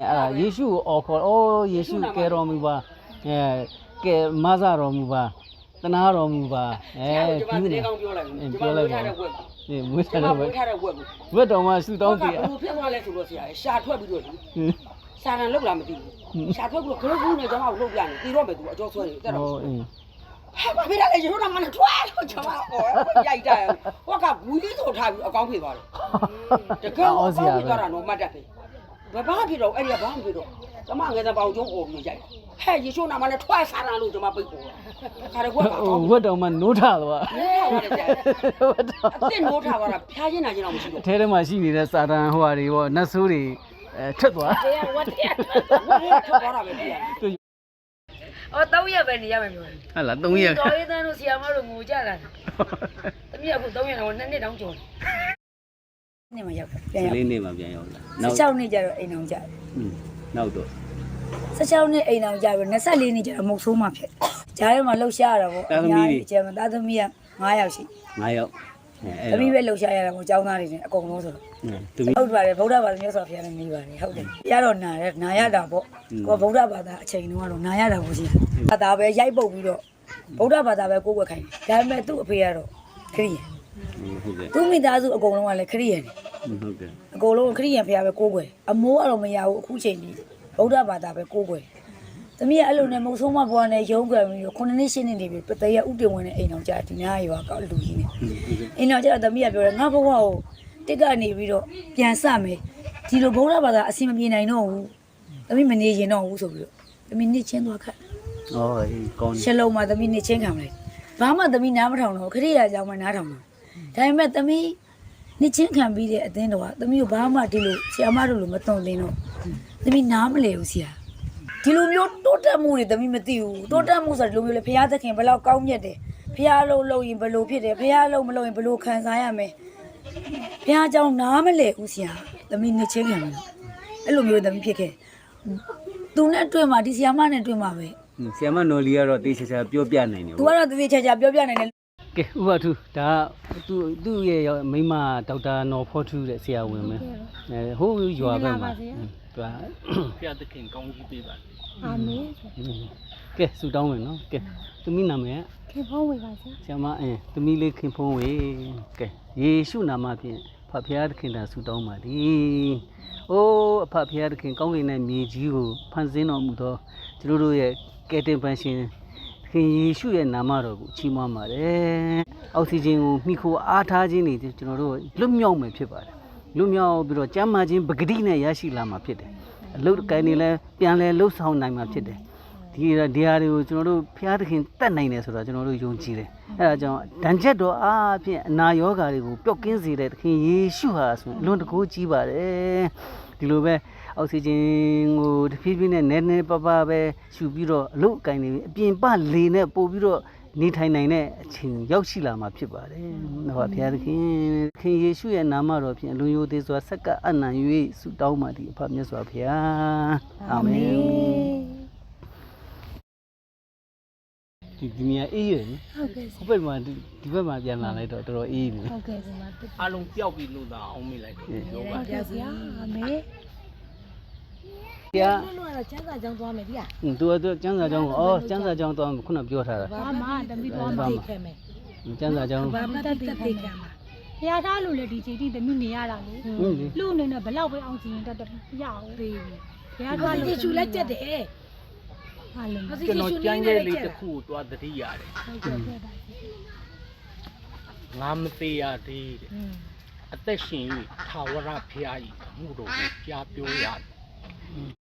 အဲ့ဒါယေရှုကိုအော်ခေါ်အိုးယေရှုကယ်တော်မူပါအဲကယ်မဆတော်မူပါတနာတော်မူပါအဲကျမဒီတနေ့ည်းကောင်းပြောလိုက်အင်းကျပြောမလိုက်ဝေးပါထားတဲ့ဝက်ကိုဒီမွေးကျထားမတော့ဝေးထားတဲ့ဝက်ကိုဝတ်တော်မှာဆူတောင်းတည်ဘယ်လိုဖြစ်သွားလဲဆိုတော့ဆရာရှာထွက်ပြီးတော့လေရှာရန်လောက်လာမသိဘူးရှာထွက်ပြီးတော့ခရုတ်ကူးနဲ့ကျမကိုလှုပ်ပြနေပြီးတော့မယ်သူအကြောဆွဲနေတက်တော့ဟောအင်းဟာဘာဖြစ်လဲကျွန်တော်ကမနဲ့ထွားလို့ကျွန်မအော်ရိုက်တာဟောကဘူးလေးဆိုထားပြီးအကောင်းဖြစ်သွားတယ်တကယ်အကောင်းဖြစ်သွားတာတော့မှတ်တတ်တ ယ်ဘာဘာဖြစ်တော့အဲ့ဒီကဘာဖြစ်တော့ကျမငယ်တဲ့ပေါင်ကျုံးအော်ပြီးရိုက်ဟဲ့ယေရှုနာမနဲ့ထွားစားတာလို့ကျွန်မပိတ်ပေါ်တာခါရကွက်ကဟိုကောင်းဝတ်တော်မှာနိုးထသွားဝတ်တော်အစ်နိုးထားပါလားဖျားချင်းနာချင်းတော့မရှိဘူးအထဲထဲမှာရှိနေတဲ့စာတန်ဟိုဟာတွေပေါ့နတ်ဆိုးတွေအဲထွက်သွားတရားဝတ်တရားထွက်သွားတာပဲပြရတယ်အော်3ရက်ပဲနေရမယ်ပြောတယ်ဟဲ့လား3ရက်တော်ရေးတန်းတို့ဆီယာမတို့ငိုကြလာတယ်တမီးအခု3ရက်တော့2နှစ်တောင်းကျော်တယ် နေမှာရောက်ပြန်ရောက်လေးနေ့မှပြန်ရောက်လာနောက်16နှစ်ကျတော့အိမ်အောင်ကြတယ်อืมနောက်တော့16နှစ်အိမ်အောင်ကြပြီး24နှစ်ကျတော့မုတ်ဆိုးမှဖြစ်ဂျားထဲမှာလှုပ်ရှားရတာပေါ့အကျယ်မှာသားသမီးက9ယောက်ရှိ9ယောက်အဲသမီးပဲလှုပ်ရှားရတာပေါ့အကြောင်းသားတွေနဲ့အကုန်လုံးဆိုတော့သူမီဟုတ်ပါတယ်ဗုဒ္ဓဘာသာမျိုးဆိုဖျားနေနေပါတယ်ဟုတ်တယ်ရတော့နာရဲနာရတာပေါ့ကိုဗုဒ္ဓဘာသာအချိန်တုန်းကတော့နာရတာပေါ့ရှိတာဒါပဲရိုက်ပုတ်ပြီးတော့ဗုဒ္ဓဘာသာပဲကိုးကွယ်ခိုင်းတယ်ဒါပေမဲ့သူ့အဖေကတော့ခရိယန် ဟုတ်ကဲ့သူ့မိသားစုအကုန်လုံးကလည်းခရိယန်တွေဟုတ်ကဲ့အကုန်လုံးခရိယန်ဖျားပဲကိုးကွယ်အမိုးကတော့မရဘူးအခုချိန်ကြီးဗုဒ္ဓဘာသာပဲကိုးကွယ်သမီးကအဲ့လိုနဲ့မုတ်ဆိုးမဘွားနဲ့ရုံးကြပြီးတော့ခုနှစ်နှစ်ရှင်းနေနေပြီပတရဥတင်ဝင်တဲ့အိမ်အောင်ကြာဒီနားရွာကောက်လူကြီးနဲ့အိမ်အောင်ကြာသမီးကပြောတယ်ငါဘဝကိုတစ်ကနေပြီးတော့ပြန်စမယ်ဒီလိုဗုဒ္ဓဘာသာအစီမပြေနိုင်တော့ဘူးသမီးမနေရင်တော့ဘူးဆိုပြီးတော့သမီးနှစ်ချင်းသွားခတ်ဩအေးကောင်းရှလုံးမှာသမီးနှစ်ချင်းခံမလိုက်ဘာမှသမီးနားမထောင်တော့ခရိယာကြောင့်မှနားထောင်တော့ ဒါပေမဲ့သမီးနှစ်ချင်းခံပြီးတဲ့အသင်းတော်ကသမီးကိုဘာမှဒီလိုဆရာမတို့လိုမသွန်သင်တော့သမီးနားမလဲဘူးဆရာဒီလိုမျိုးတိုးတက်မှုတွေသမီးမသိဘူးတိုးတက်မှုဆိုတာဒီလိုမျိုးလေဘုရားသခင်ဘယ်လောက်ကောင်းမြတ်တယ်ဘုရားလုံးလုံးရင်ဘယ်လိုဖြစ်တယ်ဘုရားလုံးမလုံးရင်ဘယ်လိုခံစားရမလဲဘုရားကြောင့်နားမလဲဘူးဆရာသမီးနှစ်ချင်းခံပြီးတော့အဲ့လိုမျိုးသမီးဖြစ်ခဲ့သူနဲ့တွေ့မှာဒီဆရာမနဲ့တွေ့မှာပဲဆီယမနော်လီကတော့တေးချာချာပြောပြနိုင်တယ်။ तू ကတော့တည်တည်ချာချာပြောပြနိုင်တယ် ကဲဥပထုဒါသူသူ့ရဲ့မိမဒေါက်တာနော်ဖောထူးတဲ့ဆရာဝန်ပဲအဲဟိုးရွာဘက်မှာသူကဖျားသခင်ကောင်းကြီးပေးပါအာမင်ကဲဆူတောင်းမယ်နော်ကဲသူမိနာမည်ကခေဖုံးဝေပါစေဆရာမအင်းသမီးလေးခင်ဖုံးဝေကဲယေရှုနာမဖြင့်ဖဖျားသခင်တာဆူတောင်းပါသည်။အိုးအဖဖျားသခင်ကောင်းကင်နဲ့မြေကြီးကိုဖန်ဆင်းတော်မူသောကျွန်တော်တို့ရဲ့ကယ်တင်ပန်ရှင်သ ခင်ယေရှုရဲ့နာမတော်ကိုချီးမွမ်းပါတယ်။အောက်ဆီဂျင်ကိုမှီခိုအားထားခြင်းတွေကျွန်တော်တို့လွတ်မြောက်မယ်ဖြစ်ပါတယ်။လွတ်မြောက်ပြီးတော့ကျမ်းမာခြင်းပဂတိနဲ့ရရှိလာမှာဖြစ်တယ်။အလုတ်ကိုင်းနေလဲပြန်လဲလှုပ်ဆောင်နိုင်မှာဖြစ်တယ်။ ဒီဒီဟာတွေကိုကျွန်တော်တို့ဘုရားသခင်တတ်နိုင်တယ်ဆိုတာကျွန်တော်တို့ယုံကြည်တယ်အဲဒါကြောင့်ဒဏ်ချက်တော်အားဖြင့်အနာရောဂါတွေကိုပျောက်ကင်းစေတဲ့သခင်ယေရှုဟာဆိုရင်အလွန်တကူကြီးပါတယ်ဒီလိုပဲအောက်ဆီဂျင်ကိုတဖြည်းဖြည်းနဲ့နည်းနည်းပါးပါးပဲရှူပြီးတော့အလုတ်အကင်တွေအပြင်ပလေနဲ့ပို့ပြီးတော့နေထိုင်နိုင်တဲ့အချိန်ရောက်ရှိလာမှာဖြစ်ပါတယ်။ဟောဘုရားသခင်သခင်ယေရှုရဲ့နာမတော်ဖြင့်အလွန်ယိုသေးစွာဆက်ကအနံ့၍ဆုတောင်းပါသည်အဖမြတ်စွာဘုရား။အာမင်။ ဒီဒီနေရာအေးရတယ်ဟုတ်ကဲ့ဟိုဘက်မှာဒီဒီဘက်မှာပြန်လာလိုက်တော့တော်တော်အေးနေဟုတ်ကဲ့ဒီမှာပြအလုံးပျောက်ပြီလို့သာအောင်မိလိုက်တယ်ဟုတ်ကဲ့ဆရာအာမင်ပြာဘယ်လိုတော့ကျန်းစာကြောင်းသွားမယ်ဒီကသူကသူကျန်းစာကြောင်းကိုအော်ကျန်းစာကြောင်းတော့ခုနပြောထားတာဘာမှတမိသွားမသိခဲ့မယ်ကျန်းစာကြောင်းဘာမှတတ်သိခဲ့မှာဖះသားလို့လေဒီချိန်ထိသမီးနေရတာလေဟုတ်လေလူအနေနဲ့ဘလောက်ပဲအောင်စီရင်တတ်တယ်ရအောင်သေးဘူးဖះသားလို့ချူလိုက်တက်တယ် ဟာလုံးဟုတ်ကျွန်တော်ကြမ်းရဲလေးတစ်ခုကိုတွားသတိရတယ်ကဲ့ခဲ့ပါငါမသေးရသေးတဲ့อืมအသက်ရှင်၍ထာဝရဘုရား၏အမှုတော်ကိုကြားပြောရတယ်